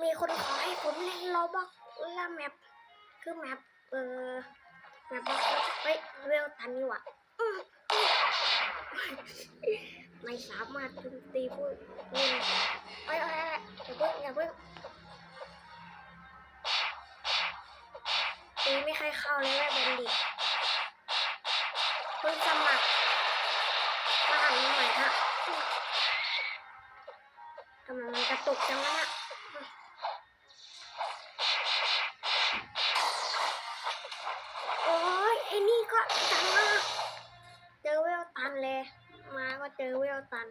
มีคนขอให้ผมเล่นโลบอกและแมปคือแมปเออแมปบอกเฮ้ยเวลตันนี่หวะไม่สามารถโจมตีผู้เล่นเอ้ยเอ้ยเอ้ยอย่าเพิ่งอย่าเพิ่งตีไม่ใครเข้าเลยแม่บัณฑิตเพิ่งสมัครมาหันมาใหม่ฮะทำไมมันกระตุกจังวะเนี่ย จังมาเจอเวลตันเลย มาก็เจอเวลตัน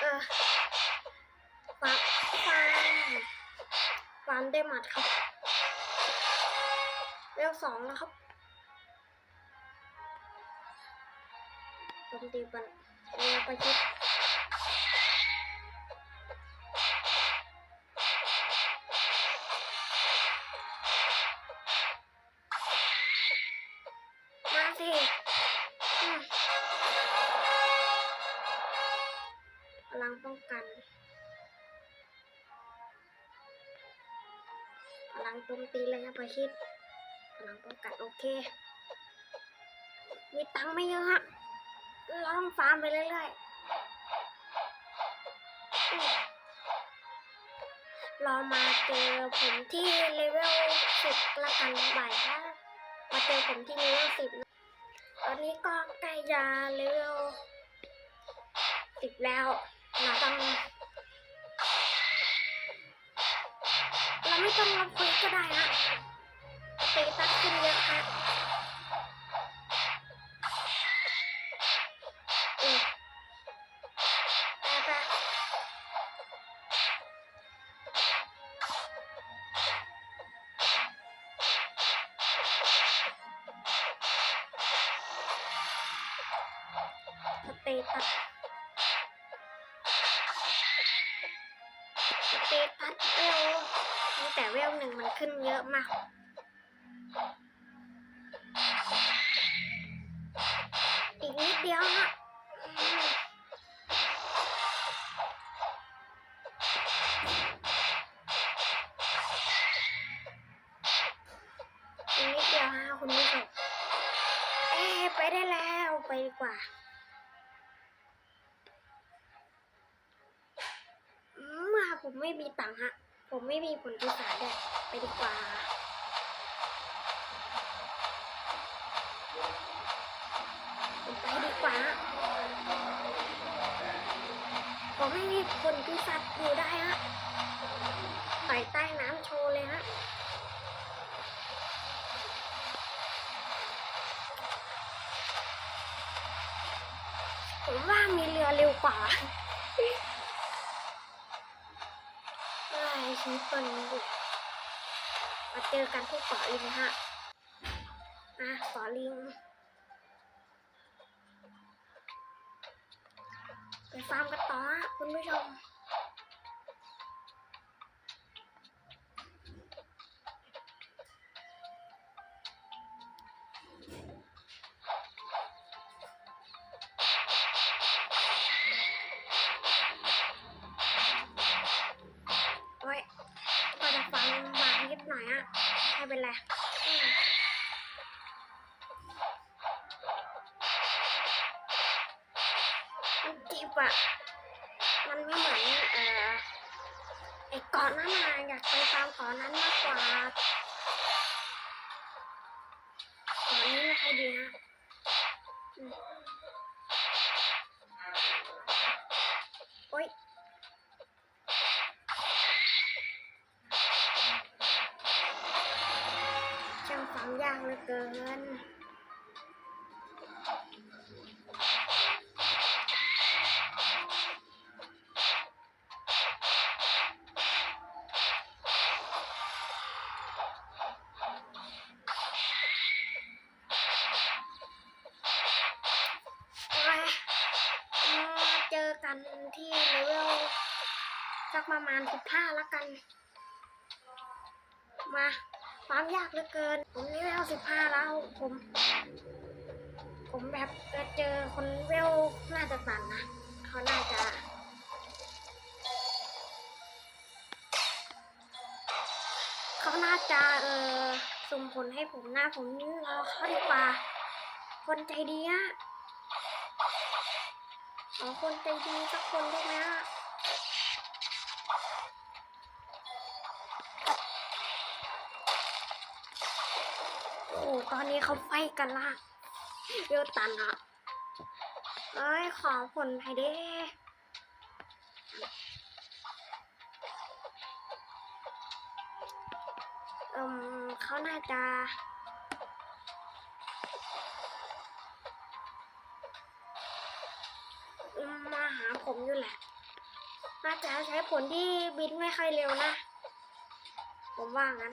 เออฟาร์มฟาร์มฟาร์มได้หมัดครับ เวลสองแล้วครับ โจมตีปันเรียประชิดมาสิอืมพลังป้องกันพลังโจมตีเลยนะประชิดพลังป้องกันโอเค มีตังค์ไม่เยอะฮะ ลองฟาร์มไปเรื่อยๆอืมรอมาเจอผมที่เลเวลสิบละกันบ่ายถ้ามาเจอผมที่เลเวลสิบตอนนี้ก็ใกล้จะเลเวลสิบแล้ว เราต้อง เราไม่ต้องรับคุยก็ได้ฮะสเตตัสขึ้นเยอะฮะ ตตัสสเตตัสเวลตั้งแต่เวลหนึ่งมันขึ้นเยอะมากอีกนิดเดียวฮะอีกนิดเดียวฮะคุณผู้ชมเอ๊ไปได้แล้วไปดีกว่า ไม่มีตังค์ฮะ ผมไม่มีผลพิศาจด้วยไปดีกว่าผมไปดีกว่า ผมไม่มีผลพิศาจอยู่ได้ฮะต่อยใต้น้ำโชว์เลยฮะผมว่ามีเรือเร็วกว่า ชีวิตตอนนี้ดิมาเจอกันที่เกาะลิงฮะอะเกาะลิงไปฟาร์มกันต่อคุณผู้ชม จิบอะมันไม่เหมือนเอ่อไอ้เก่อนนั้นนะอยากไปฟังก่อนนั้นมากกว่าก่อนนี้ไม่ค่อยดีฮะ อันที่เลเวลสักประมาณสิบห้าแล้วกัน มาความยากเหลือเกิน ผมนี่เวลสิบห้าแล้วผม ผมแบบจะเจอคนเวลน่าจะตันนะเขาน่าจะเขาน่าจะเออส่งผลให้ผมหน้าผมรอเขาดีกว่า คนใจดีอะ อคนใจดีสักคนได้ไหมอะโอ้ตอนนี้เขาไฟกันละเวลตันอะเอ้ย ขอผลให้ได้เอืมเขาน่าจะ อยู่แหละน่าจะใช้ผลที่บินไม่ค่อยเร็วนะ ผมว่างั้น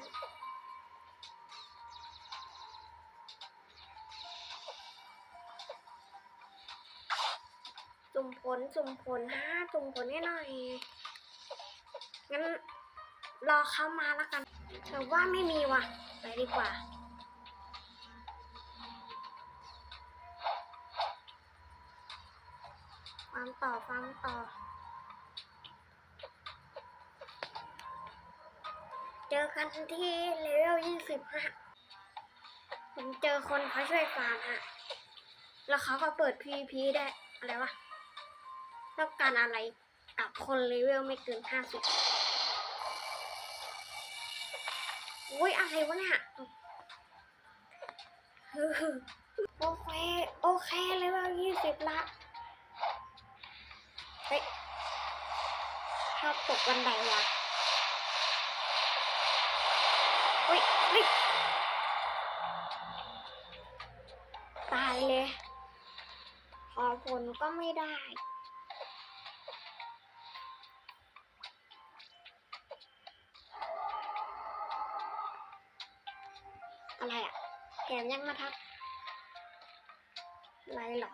สุ่มผลสุ่มผลฮะสุ่มผลให้หน่อย งั้นรอเขามาแล้วกันแต่ว่าไม่มีว่ะ ไปดีกว่า ต่อฟังต่อ เจอกันที่เลเวลยี่สิบฮะผมเจอคนเขาช่วยฟาร์มฮะ แล้วเขาก็เปิด PVP ได้ อะไรวะ ต้องการอะไรกับคนเลเวลไม่เกินห้าสิบอุ้ยอะไรวะเนี่ยโอเค โอเคเลยว่ายี่สิบละ ตกบันไดว่ะอุ้ยอุ้ยตายเลยขอผลก็ไม่ได้อะไรอะแถมยังมาทักอะไรเหรอ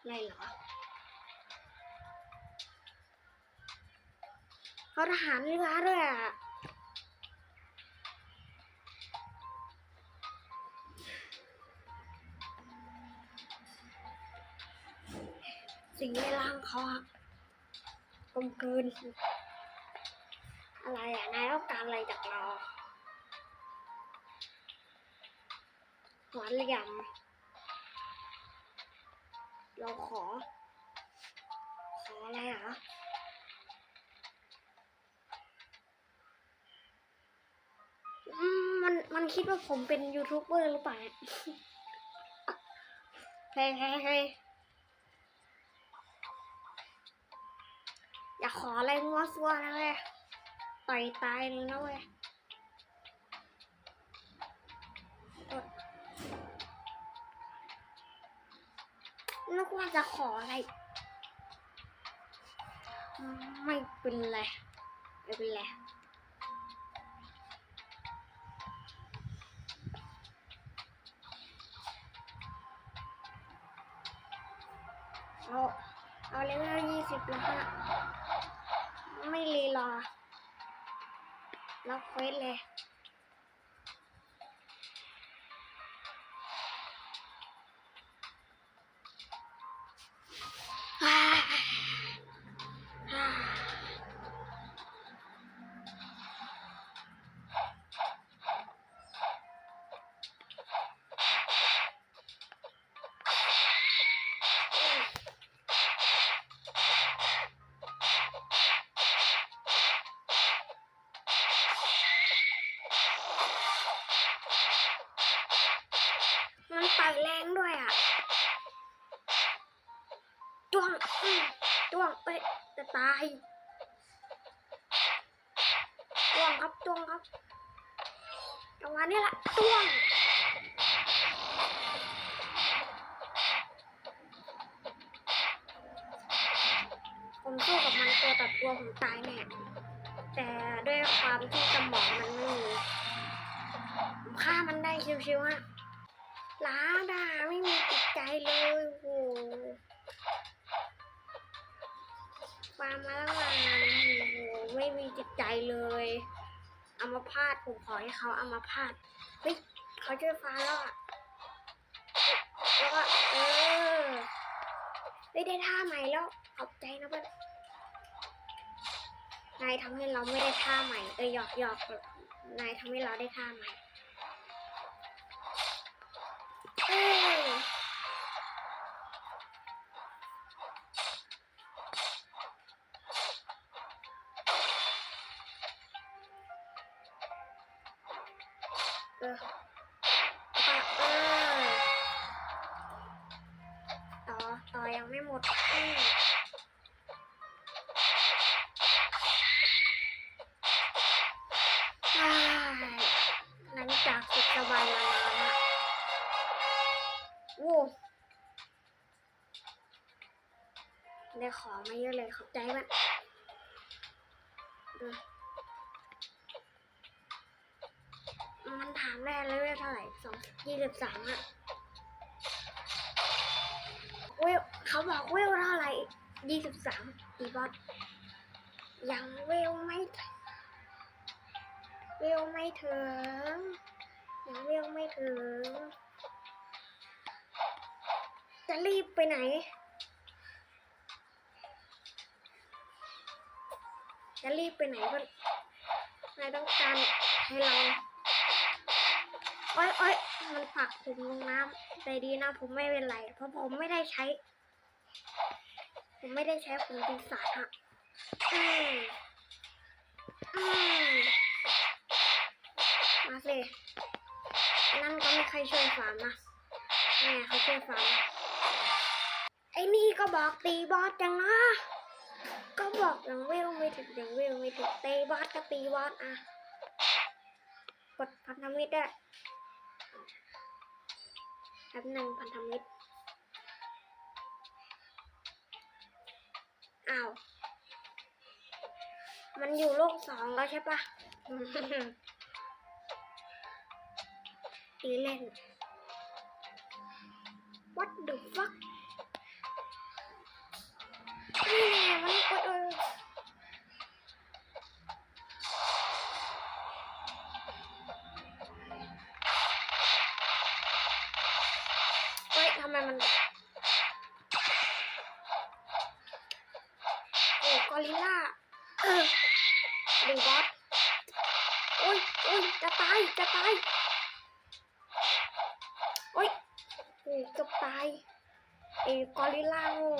อะไรเหรอ เขาทหารเรือด้วยอะสิ่งในร่างเขาอะกลมเกิน อะไรอะ นายต้องการอะไรจากเราหัวเหลี่ยมเราขอ ขออะไรออื มันคิดว่าผมเป็นยูทูบเบอร์หรือเปล่าเฮ้ยเฮ้ยเฮ้ยอย่าขออะไรงัวซัวนะเว้ยต่อยตายเลยนะเว้ยนึกว่าจะขออะไร ไม่เป็นไรไม่เป็นไร รั จ้วงจ้วงเอ้ยจะตายจ้วงครับจ้วงครับจังหวะนี้แหละจ้วงผมสู้กับมันตัวต่อตัวผมตายแน่แต่ด้วยความที่สมองมันไม่มีผมฆ่ามันได้ชิวๆฮะล้าด่าไม่มีจิตใจเลยโอ้โห ฟาร์มมาตั้งนานโอ้โหไม่มีจิตใจเลยเอามาพาดผมขอให้เขาเอามาพาดเฮ้ยเขาช่วยฟ้าแล้วอะแล้วก็เออเฮ้ได้ท่าใหม่แล้วขอบใจนะเพื่อนนายทำให้เราไม่ได้ท่าใหม่เออหยอกหยอกนายทำให้เราได้ท่าใหม่เออ อไปเออต่อต่อยังไม่หมดอืมใช่หลังจากสุดสบายมานานละโว้ได้ของมาเยอะเลยขอบใจมากเออ มันถามแม่เลยว่าเท่าไหร่สอง ยี่สิบสามอะเวเขาบอกเวเท่าไหร่ยี่สิบสามอีบอสยังเวไม่ถึงเวไม่ถึงยังเวไม่ถึง จะรีบไปไหนจะรีบไปไหนก็นายต้องการให้เรา โอ๊ยโอ๊ยมันผลักผมลงน้ำแต่ดีนะผมไม่เป็นไร เพราะผมไม่ได้ใช้ ผมไม่ได้ใช้ขุนปีศาจอะอืมอืมมาสินนั่นก็ไม่ใครช่วยฟาร์มนะแม่เขาช่วยฟาร์มไอ้นี่ก็บอกตีบอสจังนะก็บอกยังเวลไม่ถึงยังเวลไม่ถึงตีบอสก็ตีบอสอะกดพันธมิตรได้ แป๊บหนึ่งพันธมิตรอ้าว มันอยู่โลกสองแล้วใช่ปะตีเล่น What the fuck นี่แน่มันโอ๊ายจะตายโอ้ยโอ้เกือบตายเอ้กอริลล่าโง่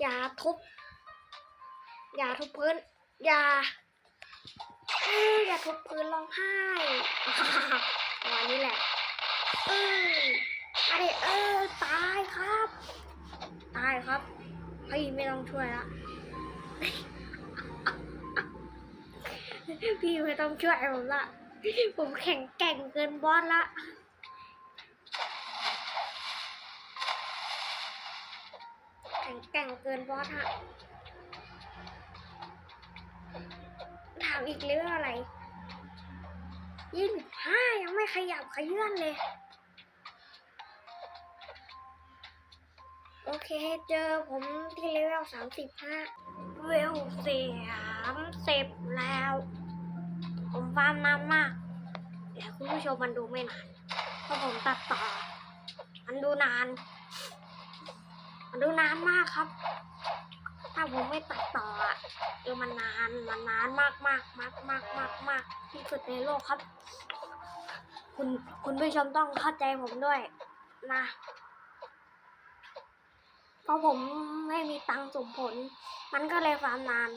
อย่าทุบ อย่าทุบพื้น อย่าเอออย่าทุบพื้นร้องไห้วันนี้แหละ เออมาดิเออ ตายครับ ตายครับ พี่ไม่ต้องช่วยละ พี่ไม่ต้องช่วยผมละ ผมแข็งแกร่งเกินบอสละแข็งแกร่งเกินบอสฮะถามอีกเรื่องอะไรยี่สิบห้ายังไม่ขยับขยื่นเลย โอเคเจอผมที่เลเวลสามสิบห้าเวลสามสิบแล้ว ผมฟาร์มนานมากแต่คุณผู้ชมมันดูไม่นานเพราะผมตัดต่อ มันดูนาน มันดูนานมากครับ ถ้าผมไม่ตัดต่ออะเออมันนานมันนานมากมากมากมากมากมากที่สุดในโลกครับ คุณคุณผู้ชมต้องเข้าใจผมด้วยนะเพราะผมไม่มีตังค์สมผล มันก็เลยฟาร์มนาน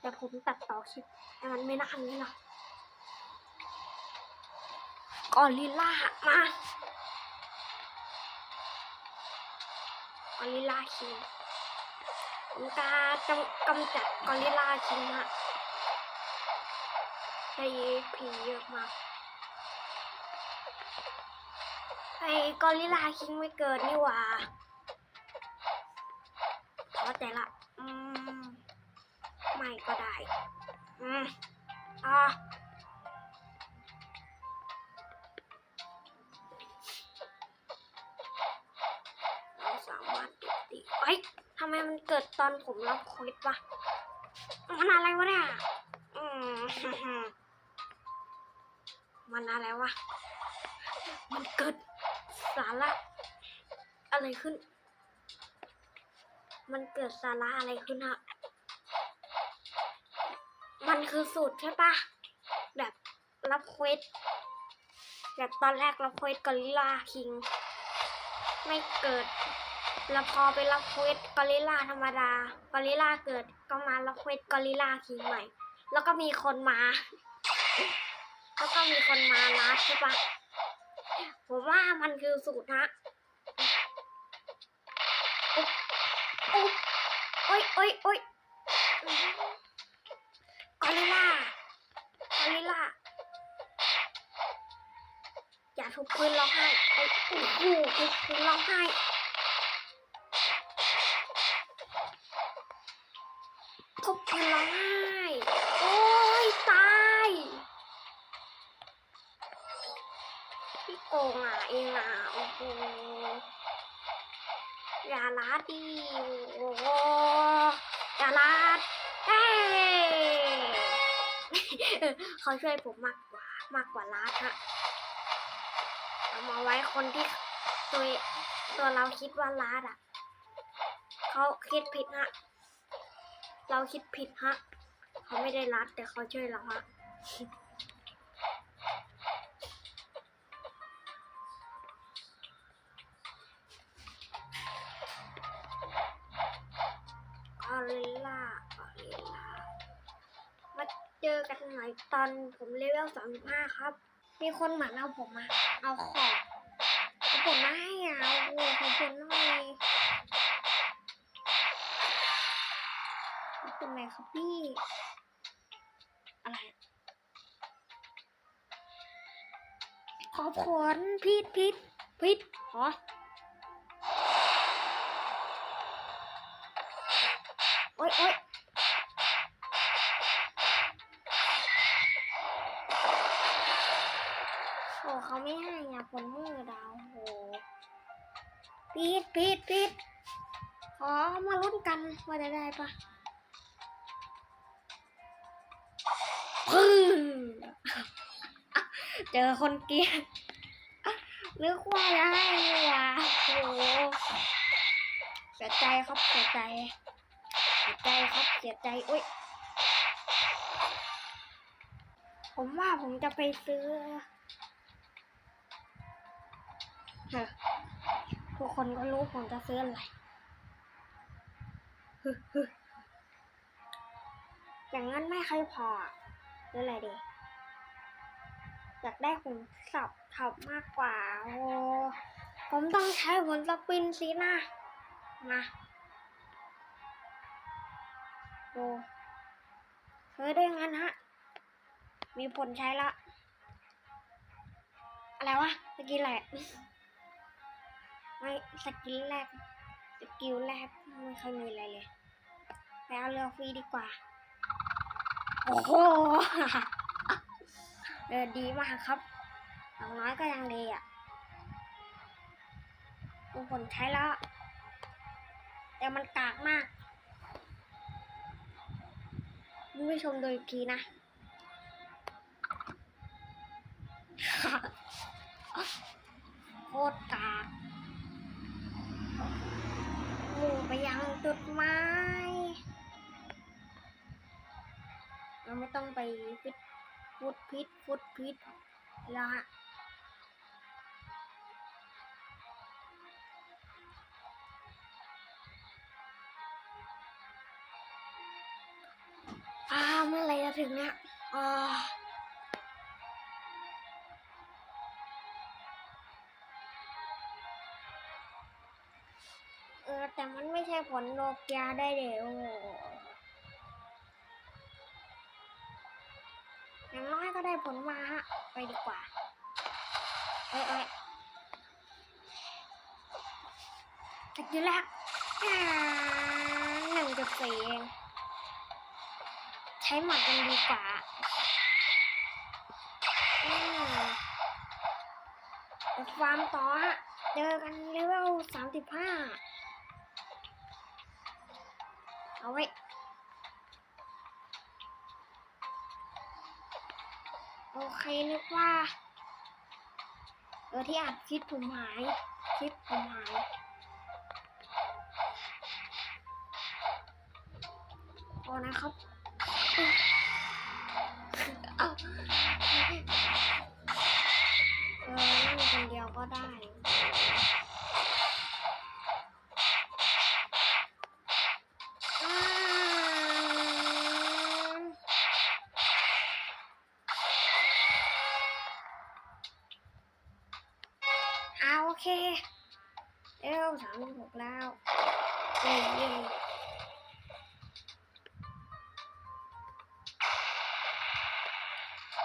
แต่ผมตัดต่อคลิปแต่มันไม่น่านนี่หรอกอริลล่ามากอริลล่าคิงผมกาจำกำจัดกอริลล่าคิงฮะใช้ผีเยอะมากไอ้กอริล่าคิงไม่เกิดนี่หว่าท้อใจละ อืม ไม่ก็ได้ อืมอ่าเราสามารถติดติไอ้ยทำไมมันเกิดตอนผมรับควิดปะมันอะไรวะเนี่ย อืมมันอะไรวะ มันเกิดสาระอะไรขึ้น มันเกิดสาระอะไรขึ้นฮะ มันคือสูตรใช่ปะแบบรับเควสแบบตอนแรกรับเควสกอริลลาคิง ไม่เกิด แล้วพอไปรับเควสกอริลลาธรรมดากอริลลาเกิดก็มารับเควสกอริลลาคิงใหม่ แล้วก็มีคนมา แล้วก็มีคนมาลัดใช่ปะผมว่ามันคือสูตรฮะโอ๊ยโอ๊ยโอ๊ย ลลากอริลลาอย่าทุบพื้นร้องไห้ไอ้โอ้โหทุบพื้นร้องไห้ทุบพื้นร้องไห้โอ้ยตายพี่โกงอะเองอะโอ้โหอย่าล้าดี เขาช่วยผมมากกว่ามากกว่าลาดฮะเอามาไว้คนที่ตัวตัวเราคิดว่าลาดอะเขาคิดผิดฮะเราคิดผิดฮะเขาไม่ได้รัดแต่เขาช่วยเราฮะ จอกันหนตอนผมเลเวลสามสิบห้าครับ มีคนเหมือนเอาผมมาเอาของเอาผมมาให้อะโอ้ขอบคุณหน่อยขอบคุณไหนครับพี่อะไรขอบคุณพีทพีทพีทหรอ เขาไม่ให้อะผลมือดาวโหพีดพีดพีดขอมาลุ้นกันว่าจะได้ปะพึ่งเจอคนเกลียดนึกว่าจะให้นี่หว่าโหเสียใจครับเสียใจเสียใจครับเสียใจอุ้ยผมว่าผมจะไปซื้อ ทุกคนก็รู้ผมจะซื้ออะไรฮึฮึอย่างนั้นไม่ค่อยพออะซื้ออะไรดี อยากได้ผลสับขับมากกว่า โอ้ผมต้องใช้ผลสปินสินะมาโอ้เฮ้ยได้งั้นฮะ มีผลใช้ละ อะไรวะสกิลแรก ไม่สกิลแรก สกิลแรกไม่เคยมีอะไรเลยไปเอาเรือฟรีดีกว่า โอ้โหเออดีมากครับอย่างน้อยก็ยังดีอะมีผลใช้แล้ว แต่มันกากมากคุณผู้ชมโดูอีกทีนะ โคตรกากหมู่ไปยัง จุดไม้เราไม่ต้องไปฟิตฟุตพิษฟุตพิษแล้วฮะอ้าวเมื่อไรจะถึงเนี่ยอ่าเอ อแต่มันไม่ใช่ผลโนเกียได้เดี๋ยวอย่างน้อยก็ได้ผลมาฮะ ไปดีกว่าเอ้ยเอ้ยตะกี้แรกอ่าหนึ่งจุดสี่เองใช้หมัดกันดีกว่าฟาร์มต่อฮะ เจอกันเลเวลสามสิบห้า เอาไว้โอเคนึกว่าเออที่อัดคลิปผมหายคลิปผมหายโอนะครับเอาเออนั่งคนเดียวก็ได้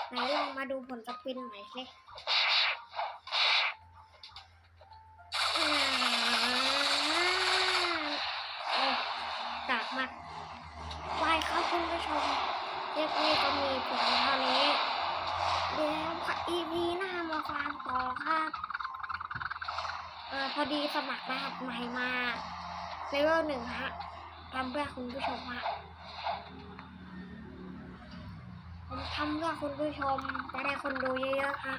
ไหนลองมาดูผลสปินหน่อยสิอ่าโอ้กากมากไปครับคุณผู้ชมเรียกนี้ก็มีเพียงเท่านี้ เดี๋ยวค่ะ EP หน้ามาฟังต่อครับเออพอดีสมัครรหัสใหม่มาเลเวลหนึ่งฮะทำเพื่อคุณผู้ชมฮะำเพื่อคุณผู้ชมจะได้คนดูเยอะๆฮะ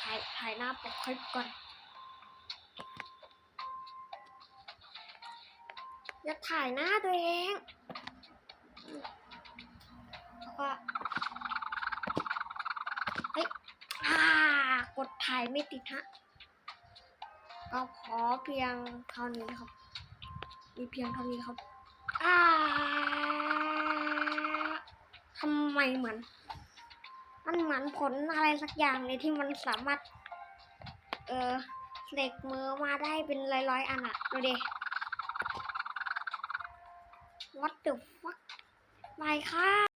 ถ่ายถ่ายหน้าปกคลิปก่อนจะถ่ายหน้าตัวเองแล้วก็เฮ้ยอ่ากดถ่ายไม่ติดฮะก็ขอเพียงเท่านี้ครับ มีเพียงเท่านี้ครับ อ่า ทำไมเหมือน มันเหมือนผลอะไรสักอย่างเลยที่มันสามารถ เออเหล็กมือมาได้เป็นร้อยๆอันอะดูดิ What the fuck ไปค่ะ